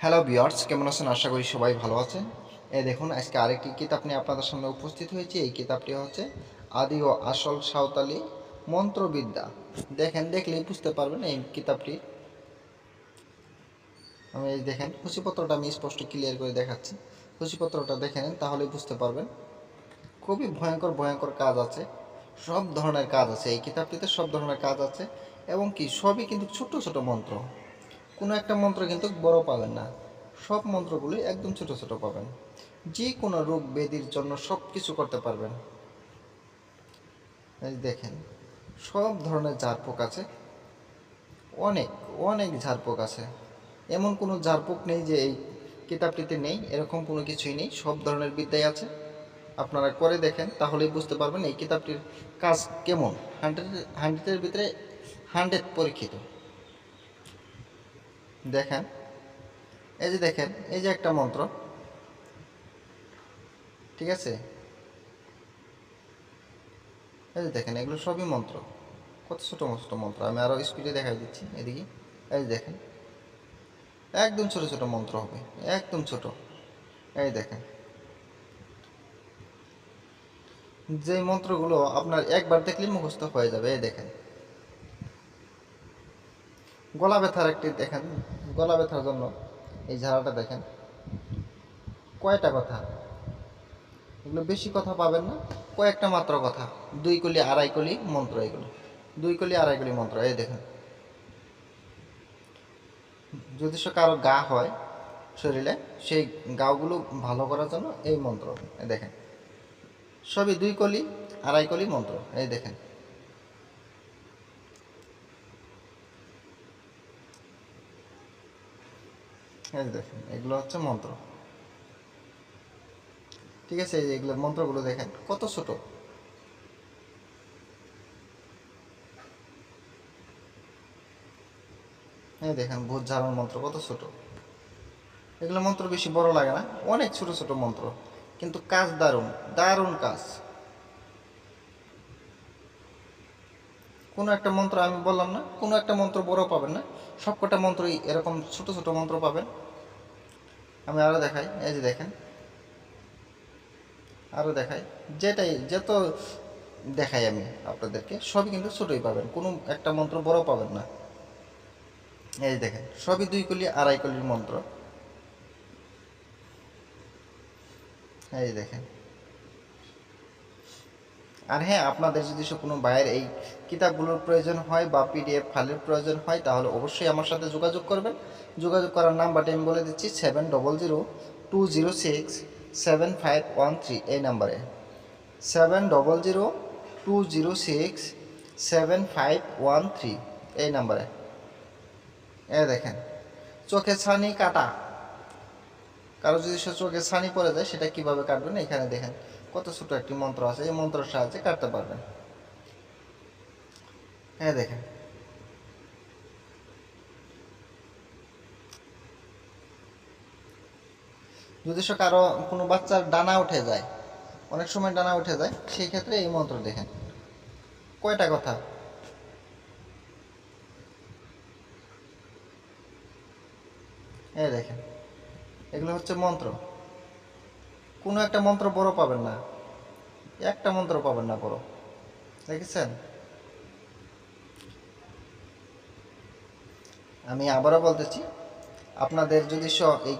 Hello বিয়ার্স কেমন আছেন? আশা করি সবাই ভালো আছেন। এই দেখুন, আজকে আরেকটি কিতাব নিয়ে আপনাদের সামনে উপস্থিত হয়েছি। এই কিতাবটি হচ্ছে আদি ও আসল সাঁওতালি মন্ত্রবিদ্যা। দেখেন, দেখলেই বুঝতে পারবেন এই কিতাবটি। আমি দেখেন খুশিপত্রটা আমি স্পষ্ট ক্লিয়ার করে দেখাচ্ছি। খুশিপত্রটা দেখে নেন, তাহলেই বুঝতে পারবেন। খুবই ভয়ঙ্কর ভয়ঙ্কর কাজ আছে। সব ধরনের কাজ আছে। এই কিতাবটিতে সব ধরনের কাজ আছে এবং কি, সবই কিন্তু ছোট ছোট মন্ত্র। কোনো একটা মন্ত্র কিন্তু বড় পাবেন না। সব মন্ত্রগুলি একদম ছোট ছোট পাবেন। যে কোনো রোগ ব্যাধির জন্য সব কিছু করতে পারবেন। দেখেন, সব ধরনের ঝাড়ফুঁক আছে। অনেক অনেক ঝাড়ফুঁক আছে। এমন কোনো ঝাড়ফুঁক নেই যে এই কিতাবটিতে নেই, এরকম কোনো কিছুই নেই। সব ধরনের বিদ্যাই আছে। আপনারা করে দেখেন, তাহলেই বুঝতে পারবেন এই কিতাবটির কাজ কেমন। হান্ড্রেড, হান্ড্রেডের ভিতরে হান্ড্রেড পরীক্ষিত। দেখেন। এই যে দেখেন, এই যে একটা মন্ত্র। ঠিক আছে? এই যে দেখেন, এগুলো সবই মন্ত্র। কত ছোটো ছোটো মন্ত্র। আমি আরও স্পিডে দেখাই দিচ্ছি, এদিকে। এই যে দেখেন। একদম ছোট ছোট মন্ত্র হবে। একদম ছোট। এই দেখেন। যে মন্ত্রগুলো আপনার একবার দেখলেই মুখস্থ হয়ে যাবে, এই দেখেন। গলা ব্যথার একটি দেখেন, গলা ব্যথার জন্য এই ঝাড়াটা দেখেন। কয়টা কথা? এগুলো বেশি কথা পাবেন না, কয়েকটা মাত্র কথা। দুই কলি, আড়াই কলি, মন্ত্র এগুলো। দুই কলি, আড়াই কলি মন্ত্র, এই দেখেন। যদি সে কারও গা হয় শরীরে, সেই গাওগুলো ভালো করার জন্য এই মন্ত্র দেখেন। সবই দুই কলি, আড়াই কলি মন্ত্র, এই দেখেন। এই দেখেন, এগুলো হচ্ছে মন্ত্র। ঠিক আছে, এই এগুলো মন্ত্রগুলো দেখেন, কত ছোট। এই দেখেন ভূত ঝাড়ন মন্ত্র, কত ছোট। এগুলো মন্ত্র বেশি বড় লাগে না, অনেক ছোট ছোট মন্ত্র, কিন্তু কাজ দারুণ দারুণ কাজ। কোনো একটা মন্ত্র আমি বললাম না, কোনো একটা মন্ত্র বড় পাবেন না, সবকটা মন্ত্রই এরকম ছোট ছোট মন্ত্র পাবেন। আমি আরও দেখাই, এই যে দেখেন। আরও দেখাই, যেটাই, যত দেখাই আমি আপনাদেরকে, সবই কিন্তু ছোটই পাবেন, কোনো একটা মন্ত্র বড় পাবেন না। এই দেখেন, সবই দুই কলি, আড়াই কলির মন্ত্র। এই দেখেন। আর হ্যাঁ আপনাদের যদি কোনো ভাইয়ের এই কিতাবগুলোর প্রয়োজন হয় বা পিডিএফ ফাইলের প্রয়োজন হয়, তাহলে অবশ্যই আমার সাথে যোগাযোগ করবেন। যোগাযোগ করার নাম্বারটা আমি বলে দিচ্ছি seven double zero two zero six seven five one three এই নাম্বারে। Seven double zero two zero six seven five one three এই নাম্বারে। এ দেখেন, চোখে ছানি কাটা। কারও যদি সে চোখে ছানি পড়ে যায়, সেটা কীভাবে কাটবেন? এখানে দেখেন কত ছোট একটি মন্ত্র আছে, এই মন্ত্রের সাহায্যে কাটতে পারবেন। হ্যাঁ দেখেন। যদি সে কারও কোনো বাচ্চার ডানা উঠে যায়, অনেক সময় ডানা উঠে যায়, সেই ক্ষেত্রে এই মন্ত্র দেখেন। কয়টা কথা? এই দেখেন, এগুলো হচ্ছে মন্ত্র। কোনো একটা মন্ত্র বড় পাবেন না। একটা মন্ত্র পাবেন না বড়। দেখেছেন? আমি আবারও বলতেছি, আপনাদের যদি স এই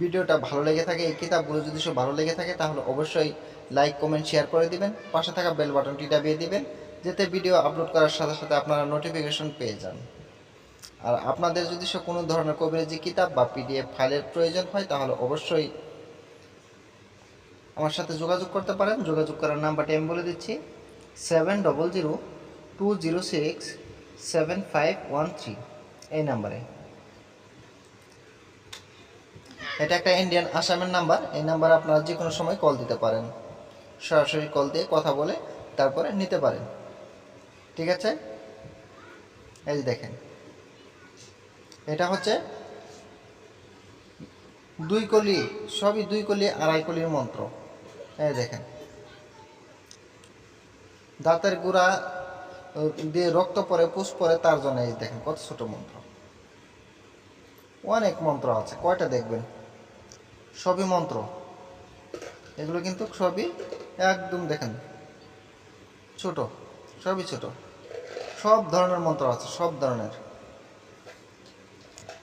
ভিডিওটা ভালো লেগে থাকে, এই কিতাবগুলো যদি সব ভালো লেগে থাকে, তাহলে অবশ্যই লাইক, কমেন্ট, শেয়ার করে দিবেন। পাশে থাকা বেল বাটনটি দাবিয়ে দিবেন, যাতে ভিডিও আপলোড করার সাথে সাথে আপনারা নোটিফিকেশন পেয়ে যান। আর আপনাদের যদি কোনো ধরনের কবিরাজি কিতাব বা পিডিএফ ফাইলের প্রয়োজন হয়, তাহলে অবশ্যই আমার সাথে যোগাযোগ করতে পারেন। যোগাযোগ করার নাম্বারটি আমি বলে দিচ্ছি seven double zero two zero six seven five one three এই নাম্বারে। এটা একটা ইন্ডিয়ান আসামের নাম্বার। এই নাম্বারে আপনারা যে কোনো সময় কল দিতে পারেন। সরাসরি কল দিয়ে কথা বলে তারপরে নিতে পারেন। ঠিক আছে? এই যে দেখেন। এটা হচ্ছে দুই কলি, সবই দুই কলি, আড়াই কলির মন্ত্র। এই দেখেন। দাঁতের গুড়া দিয়ে রক্ত পরে, পুষ পরে, তার জন্য এই দেখেন, কত ছোট মন্ত্র। অনেক মন্ত্র আছে, কয়টা দেখবেন? সবই মন্ত্র। এগুলো কিন্তু সবই একদম দেখেন, ছোট, সবই ছোট। সব ধরনের মন্ত্র আছে, সব ধরনের।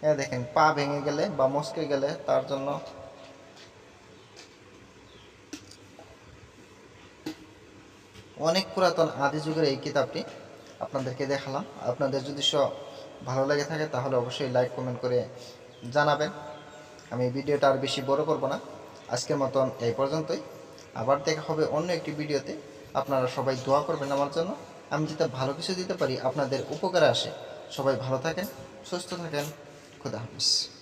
এ দেখেন, পা ভেঙে গেলে বা মস্কে গেলে তার জন্য অনেক পুরাতন আদি যুগের এই কিতাবটি আপনাদেরকে দেখালাম। আপনাদের যদি স- ভালো লেগে থাকে, তাহলে অবশ্যই লাইক কমেন্ট করে জানাবেন। আমি ভিডিওটা আর বেশি বড় করব না। আজকের মতন এই পর্যন্তই। আবার দেখা হবে অন্য একটি ভিডিওতে। আপনারা সবাই দোয়া করবেন আমার জন্য। আমি যাতে ভালো কিছু দিতে পারি, আপনাদের উপকারে আসে। সবাই ভালো থাকেন, সুস্থ থাকেন। খুদা হাফিজ।